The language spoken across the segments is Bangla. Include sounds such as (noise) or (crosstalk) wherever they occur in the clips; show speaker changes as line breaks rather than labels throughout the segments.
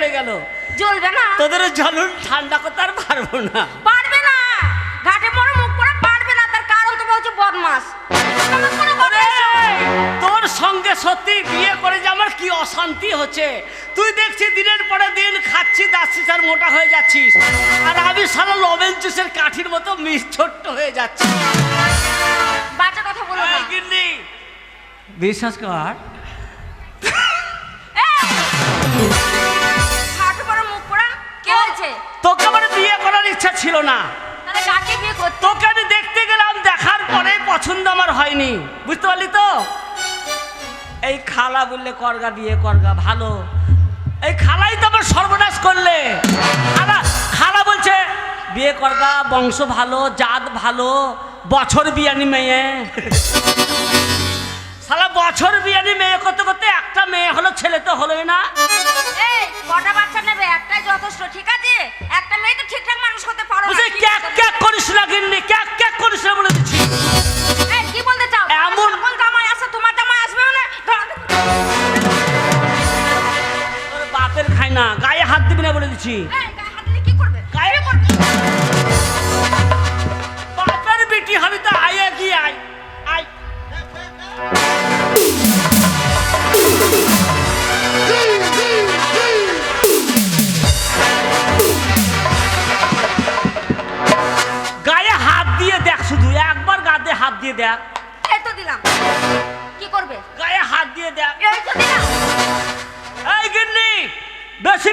জ্বলে গেল। জ্বলে
জ্বলবে না।
তোদের জলুন ঠান্ডা করতে আর পারব না।
পারবে না। ঘাটে মরে মুখ পড়া পারবে না। তার কারণ তো বলছে বদমাস।
তোর সঙ্গে সত্যি বিয়ে করে যে আমার কি অশান্তি হচ্ছে? তুই দেখছি দিনের পরে দিন খাচ্ছি দাচ্ছিস আর মোটা হয়ে যাচ্ছিস। আর আমি সারা লবেন জুসের কাঠির মতো মিস ছোট্ট হয়ে যাচ্ছি।
বাজে কথা বলো না।
এই গিন্নি, বিশ্বাস কর ইচ্ছা ছিল না। তোকে আমি দেখতে গেলাম দেখার পরে পছন্দ আমার হয়নি। বুঝতে পারলি তো? এই খালা বললে করগা বিয়ে করগা ভালো। এই খালাই তো আমার সর্বনাশ করলে। খালা খালা বলছে বিয়ে করগা বংশ ভালো জাত ভালো বছর বিয়ানি মেয়ে। বছর বিয়ানি মেয়ে করতে করতে একটা মেয়ে হলো ছেলে তো হলোই না।
এই কটা বাচ্চা নেবে? একটাই যথেষ্ট ঠিক আছে? একটা মেয়ে তো ঠিকঠাক মানুষ করতে পারো না
ক্যাক ক্যাক করিস না গিন্নি ক্যাক ক্যাক করিস না বলে দিচ্ছি।
এই, কি বলতে চাও?
এমন-
সকল জামাই আছে তোমার জামাই আসবে না।
তোর বাপের খাই না গায়ে হাত দিবি না বলে দিচ্ছি।
এই,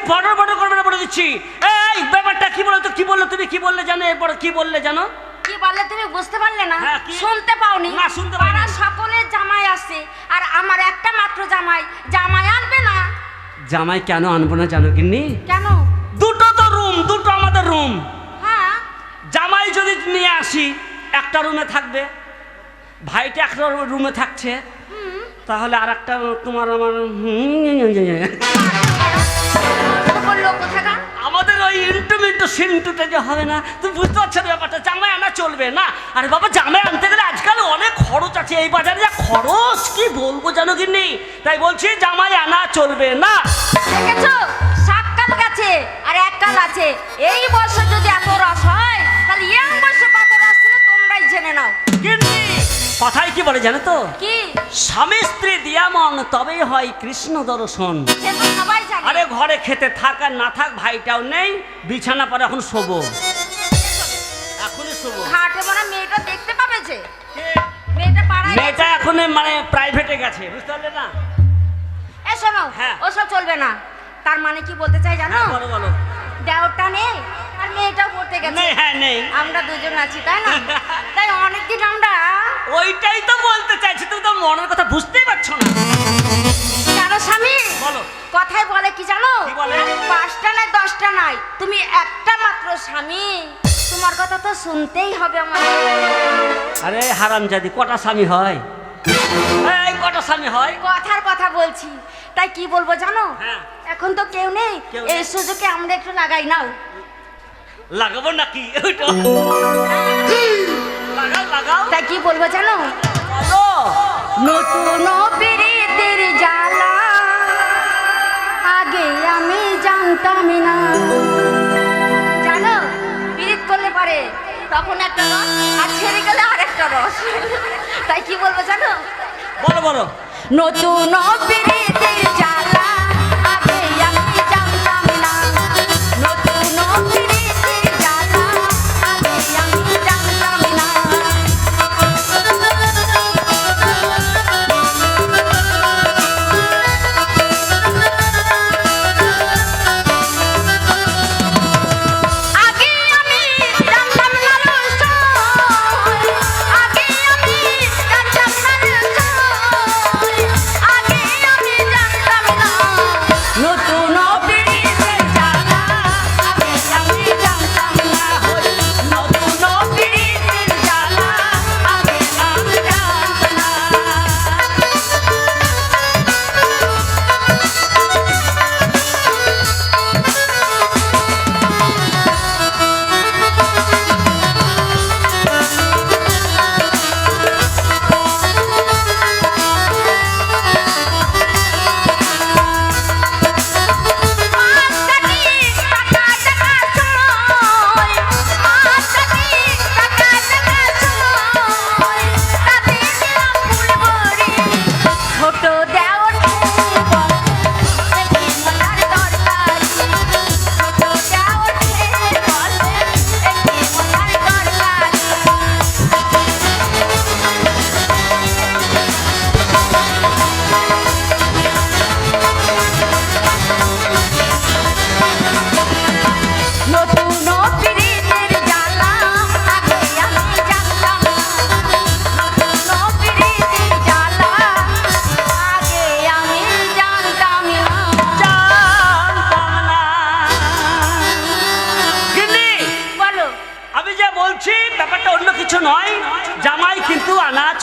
ফটো ফটো করবে না বলে দিচ্ছি। এই ব্যাপারটা কি বলো তো কি বলল তুমি? কি বললে জানো? এরপর কি বললে জানো?
কি বললে তুমি বুঝতে পারলে না?
হ্যাঁ?
শুনতে পাওনি।
না, শুনতে।
পাড়ার সকলের জামাই আছে আর আমার একটা মাত্র জামাই। জামাই আনবে না?
জামাই কেন আনব না জানো গিন্নি?
কেন?
দুটো তো রুম দুটো আমাদের রুম।
হ্যাঁ।
জামাই যদি নিয়ে আসি একটা রুমে থাকবে। ভাইটা একটা রুমে থাকছে। তাহলে আর একটা তোমার আমার সিন্টুতে যে হবে না। তুমি বুঝতে পারছ না ব্যাপারটা? জামাই আনা চলবে না। আরে বাবা জামাই আনতে গেলে আজকাল অনেক খরচ আছে এই বাজারে। যা খরচ কি বলব জানো গিন্নি? তাই বলছি জামাই আনা চলবে না।
দেখেছ? সাতকাল গেছে আর এককাল আছে। এই বয়সে যদি এত রস হয় তাহলে ইয়াং বয়সে কত রস ছিল তোমরাই জেনে নাও।
গিন্নি কথাই কি বলে জানো তো?
কি?
স্বামী স্ত্রী দিয়ামন তবেই হয় কৃষ্ণ দর্শন। আরে ঘরে খেতে থাক আর না থাক ভাইটাও নেই বিছানা পরে এখন শোবো। এখনই শোবো।
ঘাটে মানে মেয়েটা দেখতে পাবে যে। মেয়েটা পাড়ায়
মেয়েটা এখন মানে প্রাইভেটে গেছে বুঝতে পারলে না?
এ শোনো
হ্যাঁ।
ওসব চলবে না। তার মানে কি বলতে চাই জানো?
হ্যাঁ, বলো বলো।
দেওরটা নেই আর মেয়েটাও পড়তে গেছে।
নেই হ্যাঁ নেই।
আমরা দুজন আছি তাই না? (laughs) তাই অনেকদিন আমরা
ওইটাই তো বলতে চাইছি তুমি তো মনের কথা বুঝতেই পারছ না।
জানো স্বামী?
বলো।
কথায় বলে কি জানো?
কি বলে?
পাঁচটা নাই দশটা নাই। তুমি একটা মাত্র স্বামী। তোমার কথা তো শুনতেই হবে আমার।
আরে হারাম কটা স্বামী হয়? এই কটা স্বামী হয়?
কথার কথা বলছি। তাই কি বলব জানো?
হ্যাঁ।
এখন তো কেউ নেই। এই সুযোগে আমরা একটু লাগাই নাও।
লাগাবো নাকি? লাগাও
কি বলব জানো? নতুন প্রীতির জ্বালা। আগে আমি জানতাম না। জানো প্রীত করলে পারে। তখন একটা রস আর ছেড়ে গেলে আরেকটা রস। তাই কি বলব জানো?
বলো বলো।
নতুন প্রীতির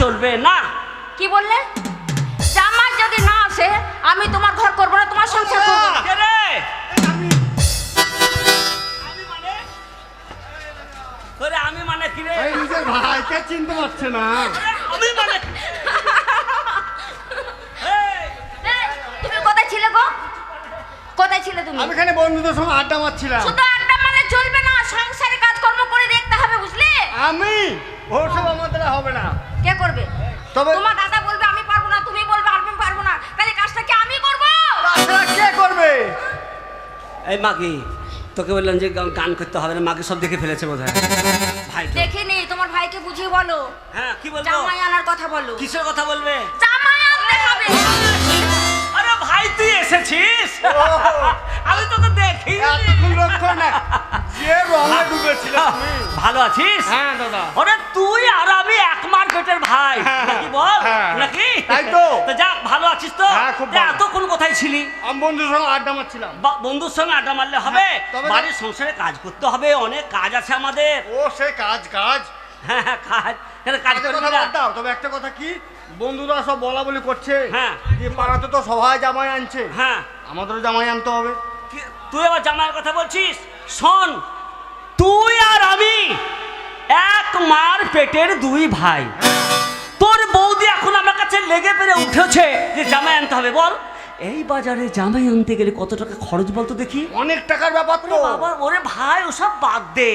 চলবে না।
কি বললে? জামাই যদি না আসে আমি তোমার ঘর করব না তোমার সংসার করব না।
কে রে? ওরে আমি মানে কি রে?
এই নিজের ভাইকে চিনতে পারছে না।
আমি মানে এই,
এই, তুমি কোথায় ছিলে গো? কোথায় ছিলে তুমি?
আমি এখানে বন্ধুদের সঙ্গে আড্ডা মারছিলাম।
শুধু আড্ডা মানে চলবে না সংসারে কাজকর্ম করে দেখতে হবে বুঝলে?
আমি ওসব আমার হবে না।
কে করবে।
তবে-
তোমার দাদা বলবে আমি পারব না তুমি বলবে আমি পারব না। তাহলে কাজটা কি আমি করব?
তাছাড়া কে করবে?
এই মাগি তোকে বললাম যে গান করতে হবে না মাকে সব দেখে ফেলেছে বোধ হয় ভাই
দেখিনি তোমার ভাইকে বুঝিয়ে বলো।
হ্যাঁ কি বলব?
জামাই আনার কথা বলো।
কিসের কথা বলবে?
জামাই আনতে হবে।
আরে ভাই তুই এসেছিস? আমি তোকে দেখি
এতক্ষণ লক্ষ্য না। যে
ভালো আছিস?
হ্যাঁ দাদা।
ওরে তুই আর আমি এক মার্কেটের ভাই।
হ্যাঁ,
নাকি বল?
হ্যাঁ।
নাকি?
তাই তো।
যাক ভালো আছিস তো?
হ্যাঁ,
এতক্ষণ কোথায় ছিলি?
আমি বন্ধুদের সঙ্গে আড্ডা মারছিলাম।
বা- বন্ধুর সঙ্গে আড্ডা মারলে হবে?
হ্যাঁ, তবে-
বাড়ির সংসারে কাজ করতে হবে অনেক কাজ আছে আমাদের।
ও সে কাজ কাজ।
হ্যাঁ হ্যাঁ, কাজ। কাজ করবি না?
তবে একটা কথা কি? বন্ধুরা সব বলা বলি করছে
হ্যাঁ।
যে পাড়াতে তো সবাই জামাই আনছে।
হ্যাঁ।
আমাদেরও জামাই আনতে হবে।
কি- তুই আবার জামাইয়ের কথা বলছিস? শোন তুই আর আমি এক মার পেটের দুই ভাই। তোর বৌদি এখন আমার কাছে লেগে পেরে উঠেছে। যে জামাই আনতে হবে বল। এই বাজারে জামাই আনতে গেলে কত টাকা খরচ বলতো দেখি?
অনেক টাকার ব্যাপার তো।
বাবা ওরে ভাই ওসব বাদ দে।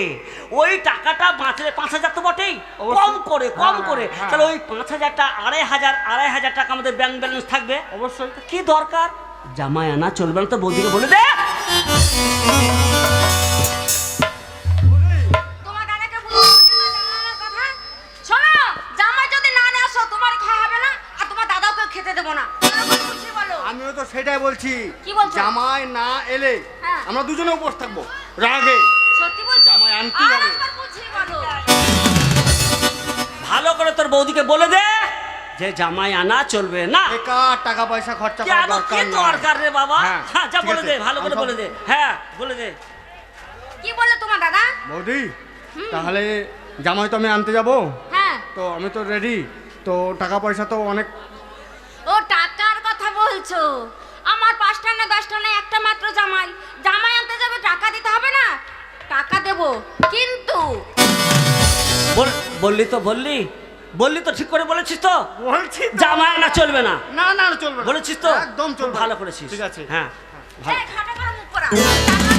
ওই টাকাটা বাঁচলে পাঁচ হাজার তো বটেই। কম করে কম
হ্যাঁ,
করে।
হ্যাঁ।
তাহলে ওই পাঁচ হাজারটা আড়াই হাজার আড়াই হাজার টাকা আমাদের ব্যাংক ব্যালেন্স থাকবে।
অবশ্যই।
কি দরকার? জামাই আনা চলবে না তো বৌদিকে বলে দে।
খেতে দেবো না। বলো
আমিও তো সেটাই বলছি।
কি বলছো?
জামাই না এলে
হ্যাঁ।
আমরা দুজনে উপোস থাকব। রাগে।
সত্যি বলছো?
জামাই আনতেই
আর
হবে।
বলো।
ভালো করে তোর বৌদিকে বলে দে যে জামাই আনা চলবে না।
বেকার টাকা পয়সা খরচা করার দরকার নেই।
দরকার রে বাবা?
হ্যাঁ,
হ্যাঁ যা বলে দে ভালো করে বলে দে। হ্যাঁ বলে দে।
কি বললে তোমার দাদা?
বৌদি তাহলে জামাই তো আমি আনতে যাব।
হ্যাঁ।
তো আমি তো রেডি তো টাকা পয়সা তো অনেক
বলছো? আমার পাঁচটা না দশটা না একটা মাত্র জামাই। জামাই আনতে যাবে টাকা দিতে হবে না? টাকা দেব কিন্তু।
বল- বললি তো বললি। বললি তো ঠিক করে বলেছিস তো?
বলছি
জামাই না চলবে না।
না না চলবে না।
বলেছিস তো?
একদম চলবে
ভালো করেছিস।
ঠিক আছে।
হ্যাঁ।
এই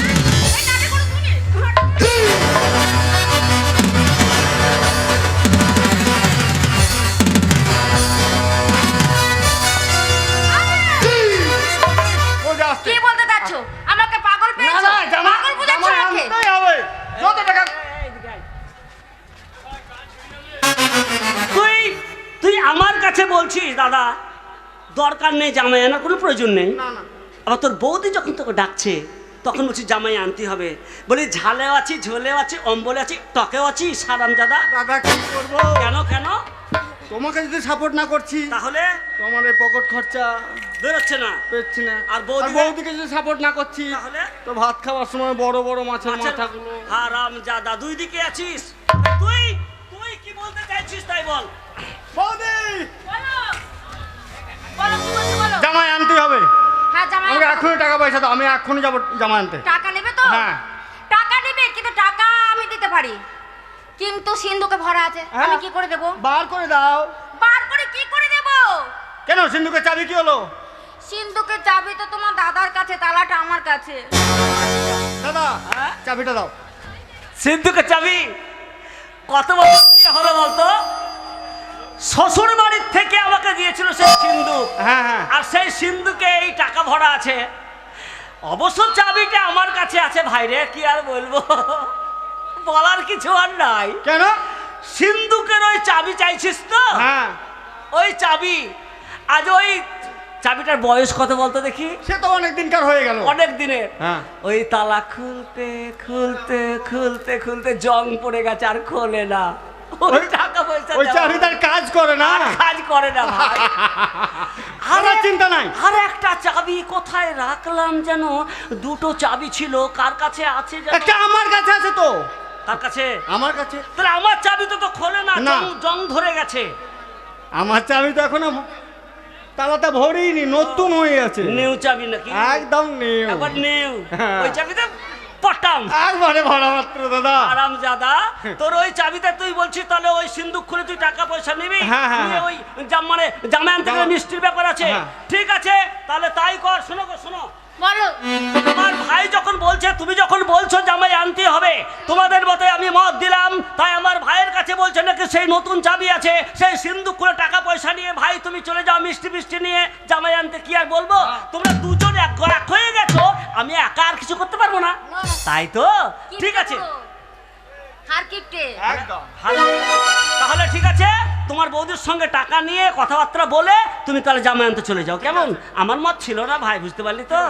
বলছিস দাদা? দরকার নেই জামাই আনার কোনো প্রয়োজন নেই।
না না।
আবার তোর বৌদি যখন তোকে ডাকছে তখন বলছি জামাই আনতে হবে। বলি ঝালেও আছি ঝোলেও আছি অম্বলে আছি টকেও আছি সারাম দাদা।
দাদা কি করব?
কেন কেন?
তোমাকে যদি সাপোর্ট না করছি
তাহলে?
তোমার এই পকেট খরচা
বেরোচ্ছে না।
পেচ্ছি না।
আর বৌদি
বৌদিকে যদি সাপোর্ট না করছি
তাহলে?
তো ভাত খাওয়ার সময় বড় বড় মাছের মাথাগুলো।
হারাম জাদা দুই দিকে আছিস? তুই তুই কি বলতে চাইছিস তাই বল।
বৌদি! জামাই আনতে হবে।
হ্যাঁ
আমাকে এখনই টাকা পয়সা দাও আমি এখনই যাব জামাই আনতে।
টাকা নেবে তো?
হ্যাঁ।
টাকা নেবে কিন্তু টাকা আমি দিতে পারি। কিন্তু সিন্ধুকে ভরা আছে
হ্যাঁ।
আমি কি করে দেব?
বার করে দাও।
বার করে কি করে দেব?
কেন সিন্ধুকের চাবি কি হলো?
সিন্ধুকে চাবি তো তোমার দাদার কাছে তালাটা আমার কাছে।
দাদা
হ্যাঁ?
চাবিটা দাও।
সিন্ধুকে চাবি? কত বছর বিয়ে হলো বলতো? শ্বশুর বাড়ির থেকে আমাকে দিয়েছিল সেই সিন্ধুক।
হ্যাঁ হ্যাঁ।
আর সেই সিন্ধুকে এই টাকা ভরা আছে। অবশ্য চাবিটা আমার কাছে আছে ভাইরে কি আর বলব? বলার কিছু আর নাই।
কেন?
সিন্ধুকের ওই চাবি চাইছিস তো?
হ্যাঁ।
ওই চাবি। আজ ওই চাবিটার বয়স কত বলতো দেখি?
সে তো অনেক দিনকার হয়ে গেল।
অনেক দিনের।
হ্যাঁ।
ওই তালা খুলতে খুলতে খুলতে খুলতে জং পড়ে গেছে আর খোলে না। ওই টাকা পয়সা
ওই তার কাজ করে না?
কাজ করে না ভাই। (laughs)
আমার চিন্তা নাই?
আর একটা চাবি কোথায় রাখলাম যেন? দুটো চাবি ছিল কার কাছে আছে
একটা আমার কাছে আছে তো।
কার কাছে?
আমার কাছে?
তাহলে আমার চাবি তো তো খোলে না। জং ধরে গেছে।
আমার চাবি তো এখনও তালাটা ভরিনি নতুন হয়ে আছে।
নিউ চাবি নাকি?
একদম নিউ।
একবার নিউ।
হ্যাঁ।
ওই চাবিতে পটাম
একবারে ভরা মাত্র দাদা।
আরাম জাদা তোর ওই চাবিতে তুই বলছিস তাহলে ওই সিন্ধুক খুলে তুই টাকা পয়সা নিবি?
হ্যাঁ, হ্যাঁ, হ্যাঁ।
ওই মানে জামা আনতে গেলে মিষ্টির ব্যাপার আছে। ঠিক আছে তাহলে তাই কর শোনো গো শোনো। তোমার ভাই যখন বলছে তুমি যখন বলছো জামাই আনতে হবে তোমাদের মতে আমি মত দিলাম তাই আমার ভাইয়ের কাছে বলছে নাকি সেই নতুন চাবি আছে সেই সিন্ধুক করে টাকা পয়সা নিয়ে ভাই তুমি চলে যাও মিষ্টি মিষ্টি নিয়ে। জামাই আনতে কি আর বলব? তোমরা দুজন এক এক হয়ে গেছো আমি একা আর কিছু করতে পারব না। তাই তো ঠিক আছে। তাহলে ঠিক আছে তোমার বৌদির সঙ্গে টাকা নিয়ে কথাবার্তা বলে তুমি তাহলে জামাই আনতে চলে যাও। কেমন? আমার মত ছিল না ভাই বুঝতে পারলি তো।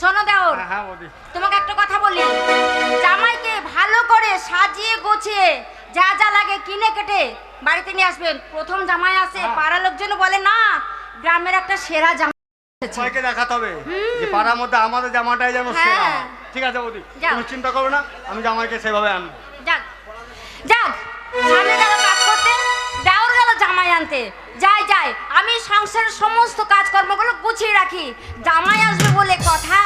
শোনো দেওর
হ্যাঁ, হ্যাঁ
তোমাকে একটা কথা বলি। জামাইকে ভালো করে সাজিয়ে গোছিয়ে যা যা লাগে কিনে কেটে বাড়িতে নিয়ে আসবেন। প্রথম জামাই আসে
হ্যাঁ।
পাড়ার লোকজন বলে না গ্রামের একটা সেরা জামাই।
সবাইকে দেখাতে হবে। যে পাড়ার মধ্যে আমাদের জামাটাই যেন
হ্যাঁ।
সেরা ঠিক আছে বৌদি চিন্তা করবে না আমি জামাইকে সেভাবে আনব।
যাক। যাক সামনে গেল কাজ করতে দেওর গেল জামাই আনতে। যাই যাই আমি সংসারের সমস্ত কাজকর্মগুলো গুছিয়ে রাখি। জামাই আসবে বলে কথা।